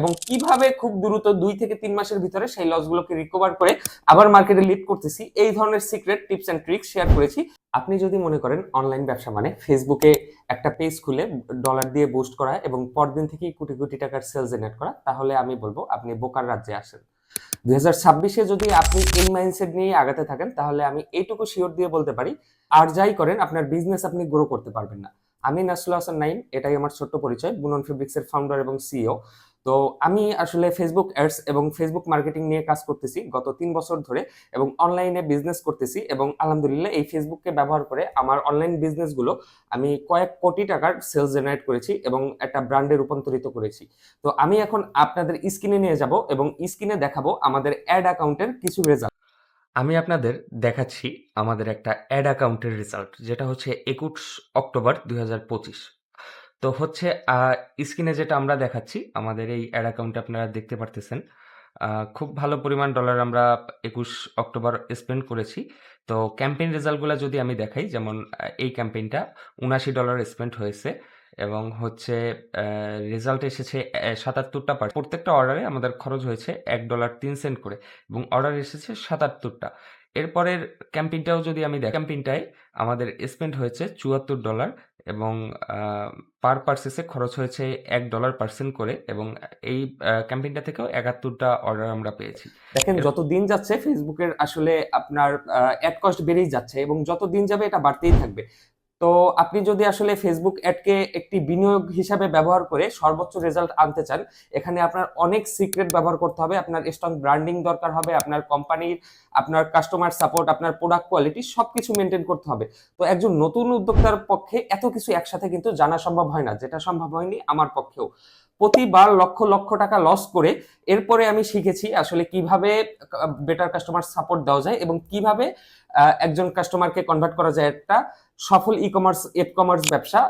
এবং কীভাবে খুব দ্রুত দুই থেকে তিন মাসের ভিতরে সেই লসগুলোকে রিকভার করে আবার মার্কেটে লিড করতেছি, এই ধরনের secret tips and tricks share করেছি। আপনি যদি মনে করেন অনলাইন ব্যবসা মানে ফেসবুকে একটা পেজ খুলে ডলার দিয়ে বুস্ট করা এবং পরদিন থেকেই কোটি কোটি টাকার সেল জেনারেট করা, তাহলে আমি বলব আপনি বোকার রাজ্যে আসেন। দুই হাজার ছাব্বিশে যদি আপনি এই মাইন্ডসেট নিয়ে আগাতে থাকেন, তাহলে আমি এইটুকু শিওর দিয়ে বলতে পারি, আর যাই করেন, আপনার বিজনেস আপনি গ্রো করতে পারবেন না। আমি নাসুল হাসান নাইম এটাই আমার ছোট্ট পরিচয়, বুনন ফেব্রিক্সের ফাউন্ডার এবং সিইও তো আমি আসলে ফেসবুক অ্যাডস এবং ফেসবুক মার্কেটিং নিয়ে কাজ করতেছি গত তিন বছর ধরে এবং অনলাইনে বিজনেস করতেছি এবং আলহামদুলিল্লাহ এই ফেসবুককে ব্যবহার করে আমার অনলাইন বিজনেসগুলো আমি কয়েক কোটি টাকার সেলস জেনারেট করেছি এবং একটা ব্র্যান্ডে রূপান্তরিত করেছি। তো আমি এখন আপনাদের স্ক্রিনে নিয়ে যাব এবং স্ক্রিনে দেখাবো আমাদের অ্যাড অ্যাকাউন্টের কিছু রেজাল্ট আমি আপনাদের দেখাচ্ছি আমাদের একটা অ্যাড অ্যাকাউন্টের রেজাল্ট যেটা হচ্ছে একুশ অক্টোবর দুই হাজার পঁচিশ। তো হচ্ছে স্ক্রিনে যেটা আমরা দেখাচ্ছি, আমাদের এই অ্যাড অ্যাকাউন্টে আপনারা দেখতে পারতেছেন খুব ভালো পরিমাণ ডলার আমরা একুশ অক্টোবর স্পেন্ড করেছি। তো ক্যাম্পেইন রেজাল্টগুলো যদি আমি দেখাই, যেমন এই ক্যাম্পেইনটা উনাশি ডলার স্পেন্ড হয়েছে এবং হচ্ছে রেজাল্ট এসেছে সাতাত্তরটা পার প্রত্যেকটা অর্ডারে আমাদের খরচ হয়েছে এক ডলার তিন সেন্ট করে এবং অর্ডার এসেছে সাতাত্তরটা। এরপরের ক্যাম্পিংটাও যদি আমি দেখ ক্যাম্পিংটায় আমাদের স্পেন্ড হয়েছে চুয়াত্তর ডলার এবং পার পার্সেসে খরচ হয়েছে এক ডলার পার্সেন্ট করে এবং এই ক্যাম্পেইনটা থেকেও একাত্তরটা অর্ডার আমরা পেয়েছি। দেখেন যত দিন যাচ্ছে ফেসবুকের আসলে আপনার অ্যাড কস্ট বেড়েই যাচ্ছে এবং যত দিন যাবে এটা বাড়তেই থাকবে। তো আপনি যদি আসলে ফেসবুক অ্যাডকে একটি বিনিয়োগ হিসাবে ব্যবহার করে সর্বোচ্চ রেজাল্ট আনতে চান, এখানে আপনার অনেক সিক্রেট ব্যবহার করতে হবে। আপনার স্ট্রং ব্র্যান্ডিং দরকার হবে, আপনার কোম্পানির আপনার কাস্টমার সাপোর্ট আপনার প্রোডাক্ট কোয়ালিটি সব কিছু মেনটেন করতে হবে। তো একজন নতুন উদ্যোক্তার পক্ষে এত কিছু একসাথে কিন্তু জানা সম্ভব হয় না, যেটা সম্ভব হয়নি আমার পক্ষেও। প্রতিবার লক্ষ লক্ষ টাকা লস করে এরপরে আমি শিখেছি আসলে কীভাবে বেটার কাস্টমার সাপোর্ট দেওয়া যায় এবং কীভাবে একজন কাস্টমারকে কনভার্ট করা যায় একটা সফল ই কমার্স এপ কমার্স ব্যবসা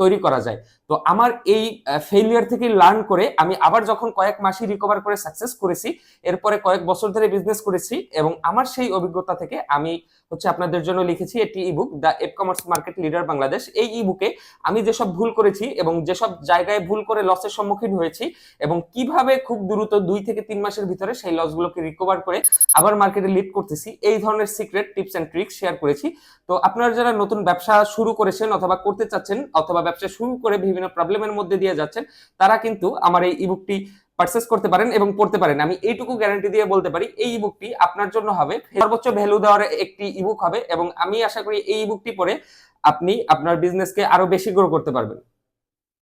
তৈরি করা যায়। তো আমার এই ফেলিয়ার থেকে লার্ন করে আমি আবার যখন কয়েক মাসই রিকভার করে সাকসেস করেছি, এরপরে কয়েক বছর ধরে বিজনেস করেছি এবং আমার সেই অভিজ্ঞতা থেকে আমি হচ্ছে আপনাদের জন্য লিখেছি একটি ebook the e commerce market leader Bangladesh এই ইবুকে আমি যেসব ভুল করেছি এবং যেসব জায়গায় ভুল করে লসের সম্মুখীন হয়েছি এবং কীভাবে খুব দ্রুত দুই থেকে তিন মাসের ভিতরে সেই লসগুলোকে রিকভার করে আবার মার্কেটে লিড করতেছি, এই ধরনের secret tips and tricks share করেছি। তো আপনারা যারা নতুন ব্যবসা শুরু করেছেন অথবা করতে চাচ্ছেন অথবা ব্যবসা শুরু করে বিভিন্ন প্রবলেমের মধ্যে দিয়ে যাচ্ছেন, তারা কিন্তু আমার এই ইবুকটি পারচেস করতে পারেন এবং পড়তে পারেন। আমি এইটুকু গ্যারান্টি দিয়ে বলতে পারি, এই ইবুকটি আপনার জন্য হবে, সর্বোচ্চ ভ্যালু দেওয়ার একটি ইবুক হবে এবং আমি আশা করি এই ইবুকটি পড়ে আপনি আপনার বিজনেসকে আরও বেশি গ্রো করতে পারবেন।